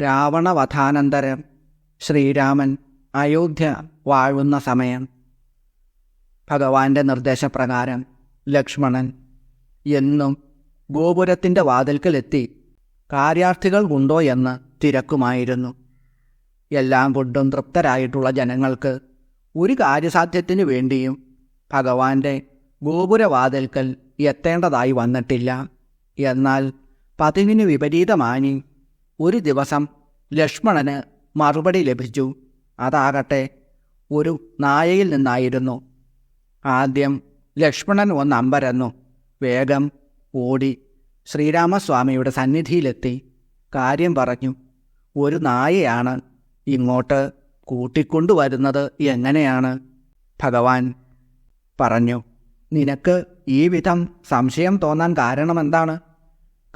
രാവണവധാനന്തരം ശ്രീരാമൻ അയോധ്യ വാഴുന്ന സമയം. ഭഗവാന്റെ നിർദ്ദേശപ്രകാരം ലക്ഷ്മണൻ എന്നും ഗോപുരത്തിന്റെ വാതിൽക്കലെത്തി കാര്യാർത്ഥികൾ ഉണ്ടോ എന്ന് തിരക്കുമായിരുന്നു. എല്ലാം കൊണ്ടും തൃപ്തരായിട്ടുള്ള ജനങ്ങൾക്ക് ഒരു കാര്യസാധ്യത്തിനു വേണ്ടിയും ഭഗവാന്റെ ഗോപുരവാതിൽക്കൽ എത്തേണ്ടതായി വന്നിട്ടില്ല. എന്നാൽ പതിവിന് വിപരീതമാനി ഒരു ദിവസം ലക്ഷ്മണന് മറുപടി ലഭിച്ചു. അതാകട്ടെ ഒരു നായയിൽ നിന്നായിരുന്നു. ആദ്യം ലക്ഷ്മണൻ ഒന്ന് അമ്പരന്നു. വേഗം ഓടി ശ്രീരാമസ്വാമിയുടെ സന്നിധിയിലെത്തി. കാര്യം പറഞ്ഞു ഒരു നായയാണ് ഇങ്ങോട്ട് കൂട്ടിക്കൊണ്ടുവരുന്നത് എങ്ങനെയാണ്? ഭഗവാൻ പറഞ്ഞു നിനക്ക് ഈ വിധം സംശയം തോന്നാൻ കാരണമെന്താണ്?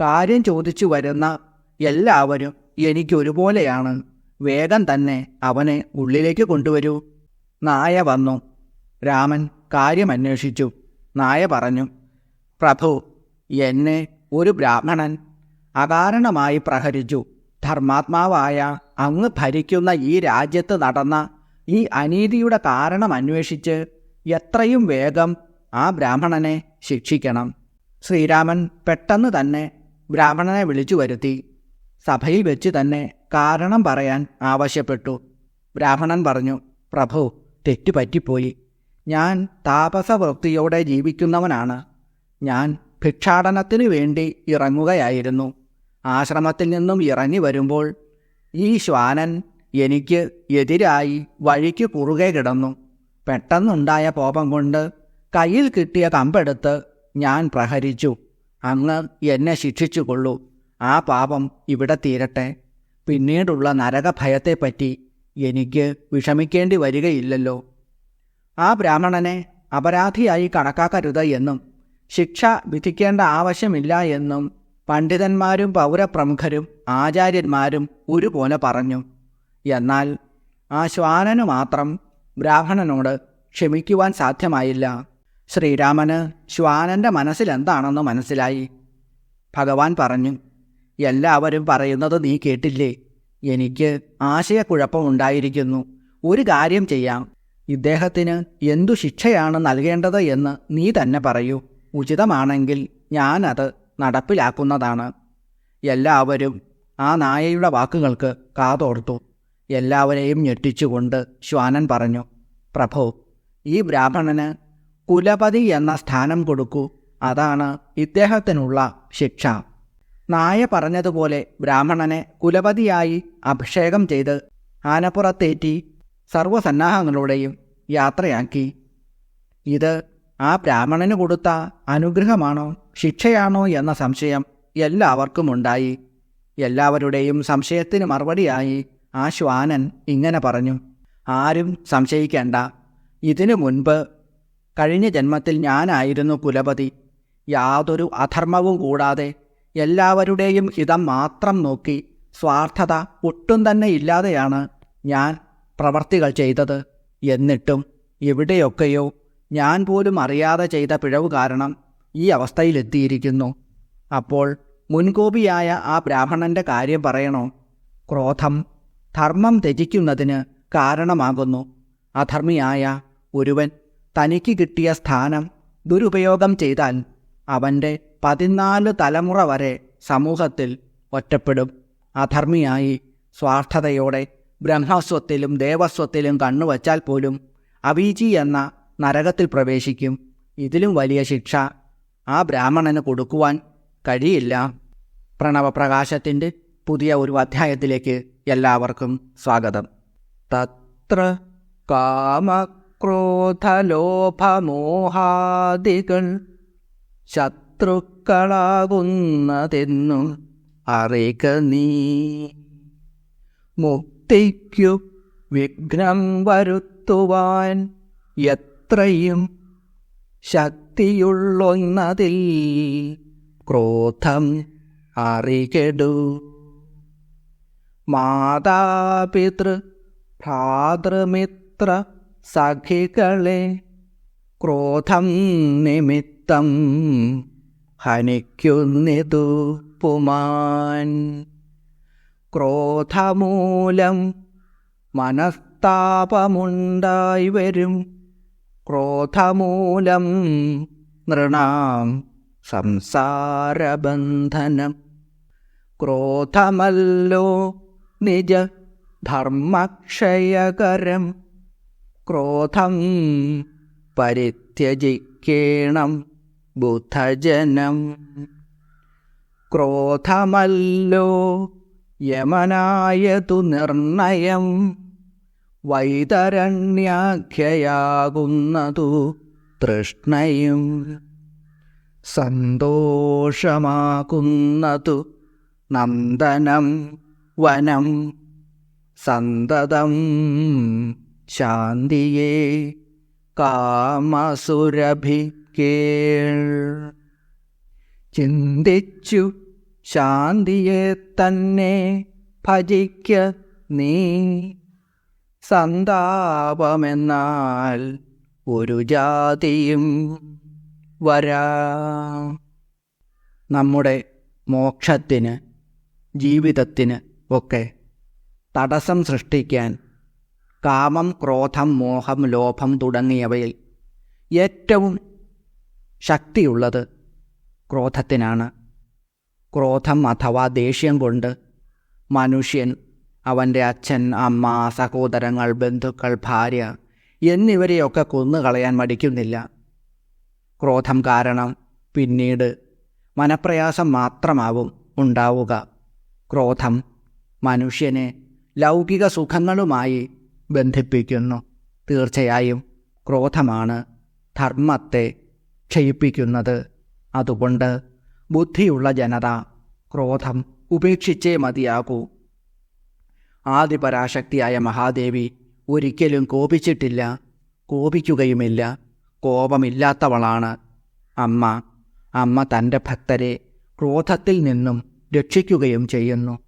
കാര്യം ചോദിച്ചു വരുന്ന എല്ലാവരും എനിക്കൊരുപോലെയാണ്. വേഗം തന്നെ അവനെ ഉള്ളിലേക്ക് കൊണ്ടുവരൂ. നായ വന്നു. രാമൻ കാര്യം അന്വേഷിച്ചു നായ പറഞ്ഞു പ്രഭു എന്നെ ഒരു ബ്രാഹ്മണൻ അകാരണമായി പ്രഹരിച്ചു. ധർമാത്മാവായ അങ്ങ് ഭരിക്കുന്ന ഈ രാജ്യത്ത് നടന്ന ഈ അനീതിയുടെ കാരണം അന്വേഷിച്ച് എത്രയും വേഗം ആ ബ്രാഹ്മണനെ ശിക്ഷിക്കണം. ശ്രീരാമൻ പെട്ടെന്ന് തന്നെ ബ്രാഹ്മണനെ വിളിച്ചു വരുത്തി. സഭയിൽ വെച്ച് തന്നെ കാരണം പറയാൻ ആവശ്യപ്പെട്ടു. ബ്രാഹ്മണൻ പറഞ്ഞു പ്രഭു തെറ്റുപറ്റിപ്പോയി. ഞാൻ താപസവൃത്തിയോടെ ജീവിക്കുന്നവനാണ്. ഞാൻ ഭിക്ഷാടനത്തിനു വേണ്ടി ഇറങ്ങുകയായിരുന്നു. ആശ്രമത്തിൽ നിന്നും ഇറങ്ങി വരുമ്പോൾ ഈ ശ്വാനൻ എനിക്ക് എതിരായി വഴിക്ക് കുറുകെ കിടന്നു. പെട്ടെന്നുണ്ടായ കോപം കൊണ്ട് കയ്യിൽ കിട്ടിയ കമ്പെടുത്ത് ഞാൻ പ്രഹരിച്ചു. അങ്ങ് എന്നെ ശിക്ഷിച്ചുകൊള്ളൂ. ആ പാപം ഇവിടെ തീരട്ടെ. പിന്നീടുള്ള നരകഭയത്തെപ്പറ്റി എനിക്ക് വിഷമിക്കേണ്ടി വരികയില്ലല്ലോ. ആ ബ്രാഹ്മണനെ അപരാധിയായി കണക്കാക്കരുത് എന്നും ശിക്ഷ വിധിക്കേണ്ട ആവശ്യമില്ല എന്നും പണ്ഡിതന്മാരും പൗരപ്രമുഖരും ആചാര്യന്മാരും ഒരുപോലെ പറഞ്ഞു. എന്നാൽ ആ ശ്വാനനു മാത്രം ബ്രാഹ്മണനോട് ക്ഷമിക്കുവാൻ സാധ്യമായില്ല. ശ്രീരാമന് ശ്വാനന്റെ മനസ്സിലെന്താണെന്ന് മനസ്സിലായി. ഭഗവാൻ പറഞ്ഞു എല്ലാവരും പറയുന്നത് നീ കേട്ടില്ലേ? എനിക്ക് ആശയക്കുഴപ്പമുണ്ടായിരിക്കുന്നു ഒരു കാര്യം ചെയ്യാം. ഇദ്ദേഹത്തിന് എന്തു ശിക്ഷയാണ് നൽകേണ്ടത് എന്ന് നീ തന്നെ പറയൂ. ഉചിതമാണെങ്കിൽ ഞാനത് നടപ്പിലാക്കുന്നതാണ്. എല്ലാവരും ആ നായയുടെ വാക്കുകൾക്ക് കാതോർത്തു. എല്ലാവരെയും ഞെട്ടിച്ചുകൊണ്ട് ശ്വാനൻ പറഞ്ഞു പ്രഭോ ഈ ബ്രാഹ്മണന് കുലപതി എന്ന സ്ഥാനം കൊടുക്കൂ. അതാണ് ഇദ്ദേഹത്തിനുള്ള ശിക്ഷ. നായ പറഞ്ഞതുപോലെ ബ്രാഹ്മണനെ കുലപതിയായി അഭിഷേകം ചെയ്ത് ആനപ്പുറത്തേറ്റി സർവസന്നാഹങ്ങളുടെയും യാത്രയാക്കി. ഇത് ആ ബ്രാഹ്മണന് കൊടുത്ത അനുഗ്രഹമാണോ ശിക്ഷയാണോ എന്ന സംശയം എല്ലാവർക്കും ഉണ്ടായി എല്ലാവരുടെയും സംശയത്തിന് മറുപടിയായി ആ ശ്വാനൻ ഇങ്ങനെ പറഞ്ഞു ആരും സംശയിക്കേണ്ട. ഇതിനു മുൻപ് കഴിഞ്ഞ ജന്മത്തിൽ ഞാനായിരുന്നു കുലപതി. യാതൊരു അധർമ്മവും കൂടാതെ എല്ലാവരുടെയും ഹിതം മാത്രം നോക്കി സ്വാർത്ഥത ഒട്ടും തന്നെ ഇല്ലാതെയാണ് ഞാൻ പ്രവർത്തികൾ ചെയ്തത്. എന്നിട്ടും എവിടെയൊക്കെയോ ഞാൻ പോലും അറിയാതെ ചെയ്ത പിഴവ് കാരണം ഈ അവസ്ഥയിലെത്തിയിരിക്കുന്നു അപ്പോൾ മുൻകോപിയായ ആ ബ്രാഹ്മണന്റെ കാര്യം പറയണോ? ക്രോധം ധർമ്മം ത്യജിക്കുന്നതിന് കാരണമാകുന്നു. അധർമ്മിയായ ഒരുവൻ തനിക്ക് കിട്ടിയ സ്ഥാനം ദുരുപയോഗം ചെയ്താൽ അവന്റെ പതിനാല് തലമുറ വരെ സമൂഹത്തിൽ ഒറ്റപ്പെടും. അധർമ്മിയായി സ്വാർത്ഥതയോടെ ബ്രഹ്മസ്വത്തിലും ദേവസ്വത്തിലും കണ്ണുവച്ചാൽ പോലും അവീചി എന്ന നരകത്തിൽ പ്രവേശിക്കും. ഇതിലും വലിയ ശിക്ഷ ആ ബ്രാഹ്മണന് കൊടുക്കുവാൻ കഴിയില്ല. പ്രണവപ്രകാശത്തിന്റെ പുതിയ ഒരു അധ്യായത്തിലേക്ക് എല്ലാവർക്കും സ്വാഗതം. തത്ര കാമക്രോധലോഭമോഹാദികൾ ശത്രുക്കളാകുന്നതെന്നു അറിക നീ. മുക്തിക്കു വിഘ്നം വരുത്തുവാൻ എത്രയും ശക്തിയുള്ളൊന്നതിൽ ക്രോധം അറികെടു. മാതാപിതൃ ഭ്രാതൃമിത്ര സഖികളെ ക്രോധം നിമിത്തം ഹനിക്കുന്നിതു പുമാൻ ക്രോധമൂലം മനസ്താപമുണ്ടായി വരും. ക്രോധമൂലം നൃണാം സംസാരബന്ധനം. ക്രോധമല്ലോ നിജ ധർമ്മക്ഷയകരം ക്രോധം പരിത്യജിക്കേണം. ബുദ്ധജനം ക്രോധമല്ലോ യമനായതു നിർണയം വൈതരണ്യാഖ്യയാകുന്നതു തൃഷ്ണയും സന്തോഷമാകുന്നതു നന്ദനം വനം സന്തതം ശാന്തിയെ കാമസുരഭിക്കേൾ ചിന്തിച്ചു ശാന്തിയെ തന്നെ ഭജിക്ക നീ. സന്താപമെന്നാൽ ഒരു ജാതിയും വരാ. നമ്മുടെ മോക്ഷത്തിന് ജീവിതത്തിന് ഒക്കെ തടസ്സം സൃഷ്ടിക്കാൻ കാമം ക്രോധം മോഹം ലോഭം തുടങ്ങിയവയിൽ ഏറ്റവും ശക്തിയുള്ളത് ക്രോധത്തിനാണ്. ക്രോധം അഥവാ ദേഷ്യം കൊണ്ട് മനുഷ്യൻ അവന്റെ അച്ഛൻ അമ്മ സഹോദരങ്ങൾ ബന്ധുക്കൾ ഭാര്യ എന്നിവരെയൊക്കെ കൊന്നുകളയാൻ മടിക്കുന്നില്ല. ക്രോധം കാരണം പിന്നീട് മനപ്രയാസം മാത്രമാവും ഉണ്ടാവുക. ക്രോധം മനുഷ്യനെ ലൗകിക സുഖങ്ങളുമായി ബന്ധിപ്പിക്കുന്നു. തീർച്ചയായും ക്രോധമാണ് ധർമ്മത്തെ ക്ഷയിപ്പിക്കുന്നത്. അതുകൊണ്ട് ബുദ്ധിയുള്ള ജനത ക്രോധം ഉപേക്ഷിച്ചേ മതിയാകൂ. ആദിപരാശക്തിയായ മഹാദേവി ഒരിക്കലും കോപിച്ചിട്ടില്ല. കോപിക്കുകയുമില്ല. കോപമില്ലാത്തവളാണ്. അമ്മ അമ്മ തന്റെ ഭക്തരെ ക്രോധത്തിൽ നിന്നും രക്ഷിക്കുകയും ചെയ്യുന്നു.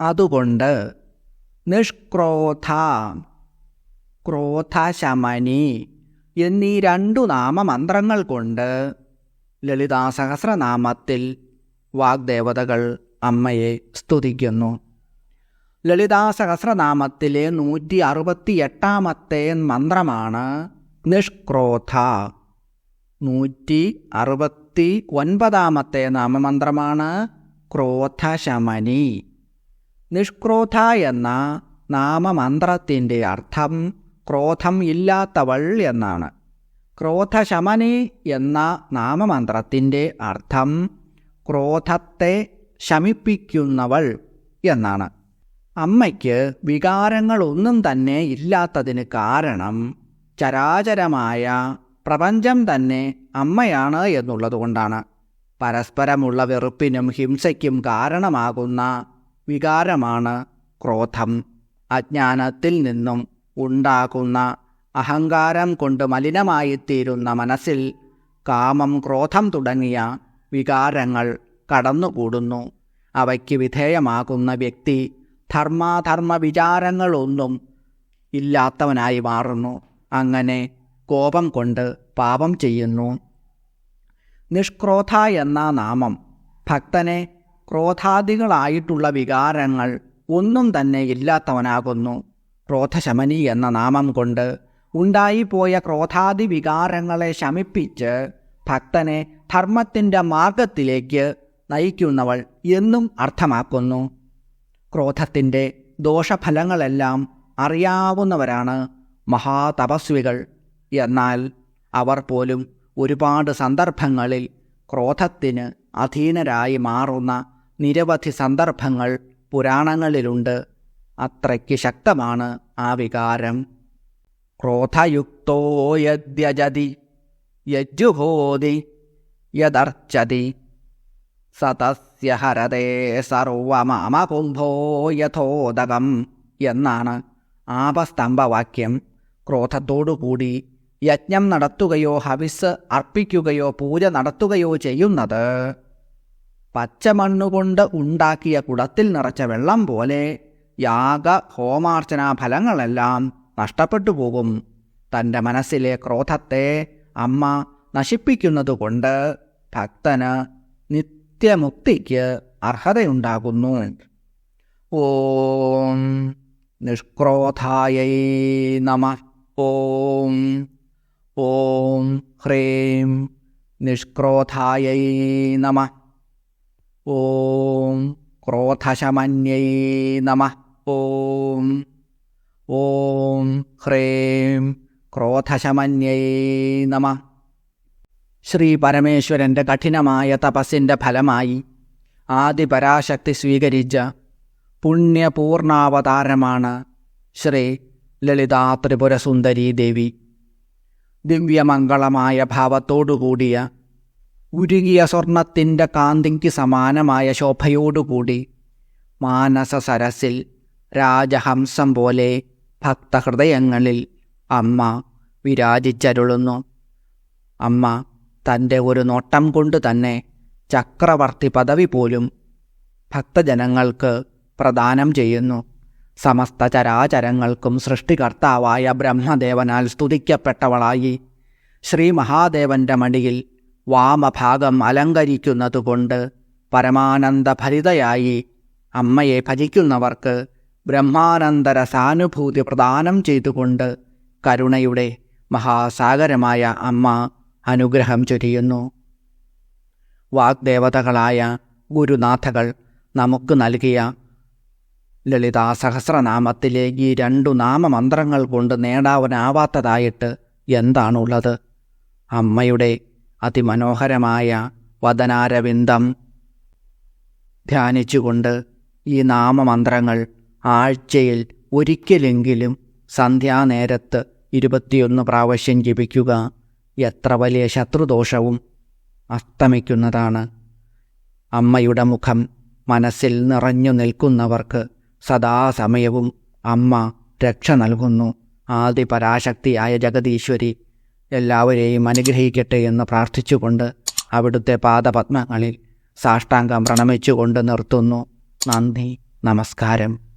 അതുകൊണ്ട് നിഷ്ക്രോധ ക്രോധശമനി എന്നീ രണ്ടു നാമമന്ത്രങ്ങൾ കൊണ്ട് ലളിതാ സഹസ്രനാമത്തിൽ വാഗ്ദേവതകൾ അമ്മയെ സ്തുതിക്കുന്നു. ലളിതാ സഹസ്രനാമത്തിലെ നൂറ്റി അറുപത്തിയെട്ടാമത്തെ മന്ത്രമാണ് നിഷ്ക്രോധ. നൂറ്റി അറുപത്തി ഒൻപതാമത്തെ നാമമന്ത്രമാണ് ക്രോധശമനി. നിഷ്ക്രോധ എന്ന നാമമന്ത്രത്തിന്റെ അർത്ഥം ക്രോധം ഇല്ലാത്തവൾ എന്നാണ്. ക്രോധശമനി എന്ന നാമമന്ത്രത്തിന്റെ അർത്ഥം ക്രോധത്തെ ശമിപ്പിക്കുന്നവൾ എന്നാണ്. അമ്മയ്ക്ക് വികാരങ്ങളൊന്നും തന്നെ ഇല്ലാത്തതിന് കാരണം ചരാചരമായ പ്രപഞ്ചം തന്നെ അമ്മയാണ് എന്നുള്ളതുകൊണ്ടാണ് പരസ്പരമുള്ള വെറുപ്പിനും ഹിംസയ്ക്കും കാരണമാകുന്ന വികാരമാണ് ക്രോധം. അജ്ഞാനത്തിൽ നിന്നും ഉണ്ടാകുന്ന അഹങ്കാരം കൊണ്ട് മലിനമായിത്തീരുന്ന മനസ്സിൽ കാമം ക്രോധം തുടങ്ങിയ വികാരങ്ങൾ കടന്നുകൂടുന്നു. അവയ്ക്ക് വിധേയമാകുന്ന വ്യക്തി ധർമാധർമ്മ വിചാരങ്ങളൊന്നും ഇല്ലാത്തവനായി മാറുന്നു. അങ്ങനെ കോപം കൊണ്ട് പാപം ചെയ്യുന്നു. നിഷ്ക്രോധ എന്ന നാമം ഭക്തനെ ക്രോധാദികളായിട്ടുള്ള വികാരങ്ങൾ ഒന്നും തന്നെ ഇല്ലാത്തവനാകുന്നു. ക്രോധശമനി എന്ന നാമം കൊണ്ട് ഉണ്ടായിപ്പോയ ക്രോധാദി വികാരങ്ങളെ ശമിപ്പിച്ച് ഭക്തനെ ധർമ്മത്തിന്റെ മാർഗത്തിലേക്ക് നയിക്കുന്നവൾ എന്നും അർത്ഥമാക്കുന്നു. ക്രോധത്തിന്റെ ദോഷഫലങ്ങളെല്ലാം അറിയാവുന്നവരാണ് മഹാതപസ്വികൾ. എന്നാൽ അവർ പോലും ഒരുപാട് സന്ദർഭങ്ങളിൽ ക്രോധത്തിന് അധീനരായി മാറുന്ന നിരവധി സന്ദർഭങ്ങൾ പുരാണങ്ങളിലുണ്ട്. അത്രയ്ക്ക് ശക്തമാണ് ആ വികാരം. ക്രോധയുക്തോ യദ്യജതി യജ്ജുഹോതി യദർച്ചതി. സതസ്യ ഹരതേ സർവമാമകുംഭോ യഥോദകം എന്നാണ് ആപസ്തംഭവാക്യം. ക്രോധത്തോടുകൂടി യജ്ഞം നടത്തുകയോ ഹവിസ് അർപ്പിക്കുകയോ പൂജ നടത്തുകയോ ചെയ്യുന്നത് പച്ചമണ്ണുകൊണ്ട് ഉണ്ടാക്കിയ കുടത്തിൽ നിറച്ച വെള്ളം പോലെ യാഗ ഹോമാർച്ചനാ ഫലങ്ങളെല്ലാം നഷ്ടപ്പെട്ടു പോകും. തന്റെ മനസ്സിലെ ക്രോധത്തെ അമ്മ നശിപ്പിക്കുന്നതുകൊണ്ട് ഭക്തന് നിത്യമുക്തിക്ക് അർഹതയുണ്ടാകുന്നു. ഓം നിഷ്ക്രോധായൈ നമ. ഓം ഓം ഹ്രീം നിഷ്ക്രോധായൈ നമ. ഓം ക്രോധശമന്യൈ നമ. ഓം ഓം ഹ്രേം ക്രോധശമന്യേ നമ ശ്രീ പരമേശ്വരന്റെ കഠിനമായ തപസ്സിന്റെ ഫലമായി ആദിപരാശക്തി സ്വീകരിച്ച പുണ്യപൂർണാവതാരമാണ് ശ്രീ ലളിതാ ദേവി. ദിവ്യമംഗളമായ ഭാവത്തോടുകൂടിയ ഉരുകിയ സ്വർണത്തിന്റെ കാന്തിക്ക് സമാനമായ ശോഭയോടുകൂടി മാനസ സരസിൽ രാജഹംസം പോലെ ഭക്തഹൃദയങ്ങളിൽ അമ്മ വിരാജിച്ചരുളുന്നു. അമ്മ തന്റെ ഒരു നോട്ടം കൊണ്ട് തന്നെ ചക്രവർത്തി പദവി പോലും ഭക്തജനങ്ങൾക്ക് പ്രദാനം ചെയ്യുന്നു. സമസ്ത ചരാചരങ്ങൾക്കും സൃഷ്ടികർത്താവായ ബ്രഹ്മദേവനാൽ സ്തുതിക്കപ്പെട്ടവളായി ശ്രീ മഹാദേവന്റെ മടിയിൽ വാമഭാഗം അലങ്കരിക്കുന്നതുകൊണ്ട് പരമാനന്ദഭരിതയായി അമ്മയെ ഭജിക്കുന്നവർക്ക് ബ്രഹ്മാനന്ദര സാനുഭൂതി പ്രദാനം ചെയ്തുകൊണ്ട് കരുണയുടെ മഹാസാഗരമായ അമ്മ അനുഗ്രഹം ചൊരിയുന്നു. വാഗ്ദേവതകളായ ഗുരുനാഥകൾ നമുക്ക് നൽകിയ ലളിതാ സഹസ്രനാമത്തിലെ ഈ രണ്ടു നാമമന്ത്രങ്ങൾ കൊണ്ട് നേടാവനാവാത്തതായിട്ട് എന്താണുള്ളത്? അമ്മയുടെ അതിമനോഹരമായ വദനാരവിന്ദം ധ്യാനിച്ചുകൊണ്ട് ഈ നാമമന്ത്രങ്ങൾ ആഴ്ചയിൽ ഒരിക്കലെങ്കിലും സന്ധ്യാനേരത്ത് ഇരുപത്തിയൊന്ന് പ്രാവശ്യം ജപിക്കുക എത്ര വലിയ ശത്രുദോഷവും അസ്തമിക്കുന്നതാണ്. അമ്മയുടെ മുഖം മനസ്സിൽ നിറഞ്ഞു നിൽക്കുന്നവർക്ക് സദാസമയവും അമ്മ രക്ഷ നൽകുന്നു. ആദിപരാശക്തിയായ ജഗതീശ്വരി എല്ലാവരെയും അനുഗ്രഹിക്കട്ടെ എന്ന് പ്രാർത്ഥിച്ചുകൊണ്ട് അവിടുത്തെ പാദപത്മങ്ങളിൽ സാഷ്ടാംഗം പ്രണമിച്ചുകൊണ്ട് നിർത്തുന്നു. നന്ദി നമസ്കാരം.